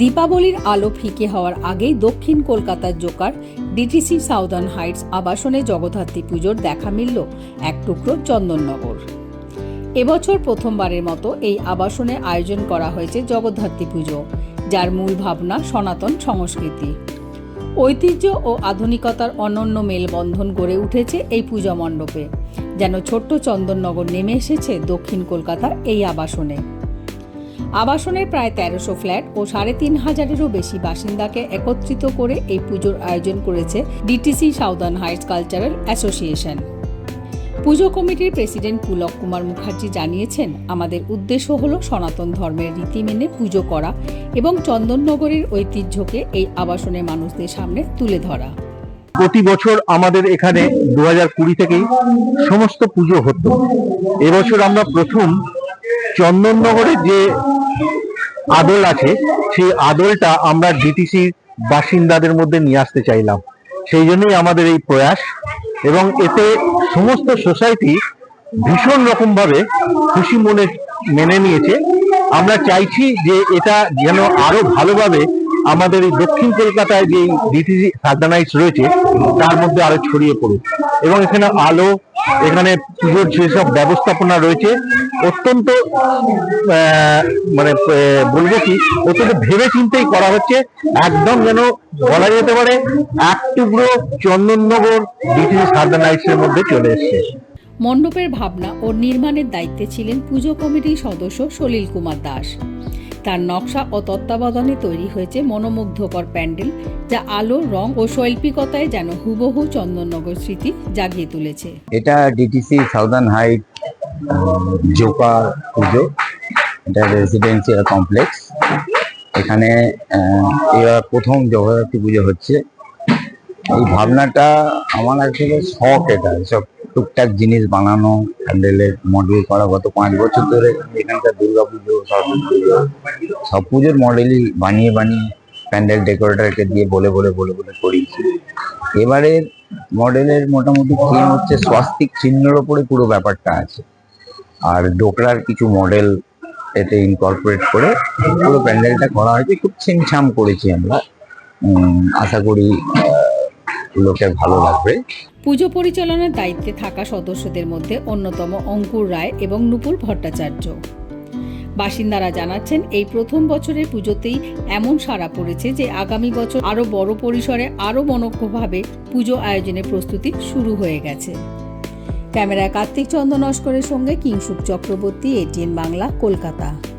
দীপাবলির আলো ফিকে হওয়ার আগেই দক্ষিণ কলকাতার জোকার ডিটিসি সাউদার্ন হাইটস আবাসনে জগদ্ধাত্রী পুজোর দেখা মিলল এক টুকরো চন্দননগর। এবছর প্রথমবারের মতো এই আবাসনে আয়োজন করা হয়েছে জগদ্ধাত্রী পুজো, যার মূল ভাবনা সনাতন সংস্কৃতি। ঐতিহ্য ও আধুনিকতার অনন্য মেলবন্ধন গড়ে উঠেছে এই পূজা মণ্ডপে, যেন ছোট্ট চন্দননগর নেমে এসেছে দক্ষিণ কলকাতার এই আবাসনে। আবাসনের প্রায় তেরোশো ফ্ল্যাট ও সাড়ে তিন হাজারেরও বেশি বাসিন্দাকে একত্রিত করে এই পুজোর আয়োজন করেছে DTC southern heights cultural association. পুজো কমিটির প্রেসিডেন্ট পুলক কুমার মুখার্জি জানিয়েছেন, আমাদের উদ্দেশ্য হল সনাতন ধর্মের রীতি মেনে পুজো করা এবং চন্দননগরের ঐতিহ্যকে এই আবাসনের মানুষদের সামনে তুলে ধরা। প্রতি বছর আমাদের এখানে দু হাজার কুড়ি থেকেই সমস্ত পুজো হতো। এবছর আমরা প্রথম চন্দননগরের যে আদল আছে, সেই আদলটা আমরা ডিটিসির বাসিন্দাদের মধ্যে নিয়ে আসতে চাইলাম। সেই জন্যই আমাদের এই প্রয়াস এবং এতে সমস্ত সোসাইটি ভীষণ রকম ভাবে খুশি মনে মেনে নিয়েছে। আমরা চাইছি যে এটা যেন আরও ভালোভাবে আমাদের এই দক্ষিণ কলকাতায় যে ডিটিসি সার্গানাইজ রয়েছে, তার মধ্যে আরও ছড়িয়ে পড়ুক। এবং এখানে আলো এখানে পুজোর যেসব ব্যবস্থাপনা রয়েছে, অত্যন্ত মানে বলব কি, অত্যন্ত ভেবে চিন্তেই করা হচ্ছে, একদম যেন বলা যেতে পারে, এক টুকরো চন্দননগর ডিটিসি সার্গানাইজের মধ্যে চলে এসছে। মণ্ডপের ভাবনা ও নির্মাণের দায়িত্বে ছিলেন পুজো কমিটির সদস্য সলিল কুমার দাস। তার নকশা ও তত্ত্বাবধানে তৈরি হয়েছে মনোমুগ্ধকর প্যান্ডেল যা আলো রং ও শৈল্পিকতায় যেন হুবহু চন্দননগর স্মৃতি জাগিয়ে তুলেছে। এটা ডিটিসি সাউদার্ন হাইট জোকার পুজো। এটা রেসিডেন্সিয়াল কমপ্লেক্স এখানে এবার প্রথম জগদ্ধাত্রী পুজো হচ্ছে। এই ভাবনাটা আমার আসলে শখ এটা সব টুকটাক জিনিস বানানো প্যান্ডেলের মডেল করা, গত পাঁচ বছর ধরে এখানকার দুর্গা পুজো সরস্বতী পুজো সব পুজোর মডেলই বানিয়ে বানিয়ে প্যান্ডেল ডেকোরেটরকে দিয়ে বলে বলে বলে বলে করিয়েছি। এবারের মডেলের মোটামুটি থিম হচ্ছে স্বাস্তিক চিহ্নের ওপরে পুরো ব্যাপারটা আছে। আর ডোকরার কিছু মডেল এতে ইনকর্পোরেট করে পুরো প্যান্ডেলটা করা হয়েছে, খুব ছিমছাম করেছি আমরা। আশা করি লোকের ভালো লাগবে। পুজো পরিচালনার দায়িত্বে থাকা সদস্যদের মধ্যে অন্যতম অঙ্কুর রায় এবং নুপুর ভট্টাচার্য। বাসিন্দারা জানাচ্ছেন, এই প্রথম বছরের পুজোতেই এমন সাড়া পড়েছে যে আগামী বছর আরও বড় পরিসরে আরও মনজ্ঞভাবে পুজো আয়োজনের প্রস্তুতি শুরু হয়ে গেছে। ক্যামেরায় কার্তিক চন্দ্র নস্করের সঙ্গে কিংসুক চক্রবর্তী, এটিএন বাংলা, কলকাতা।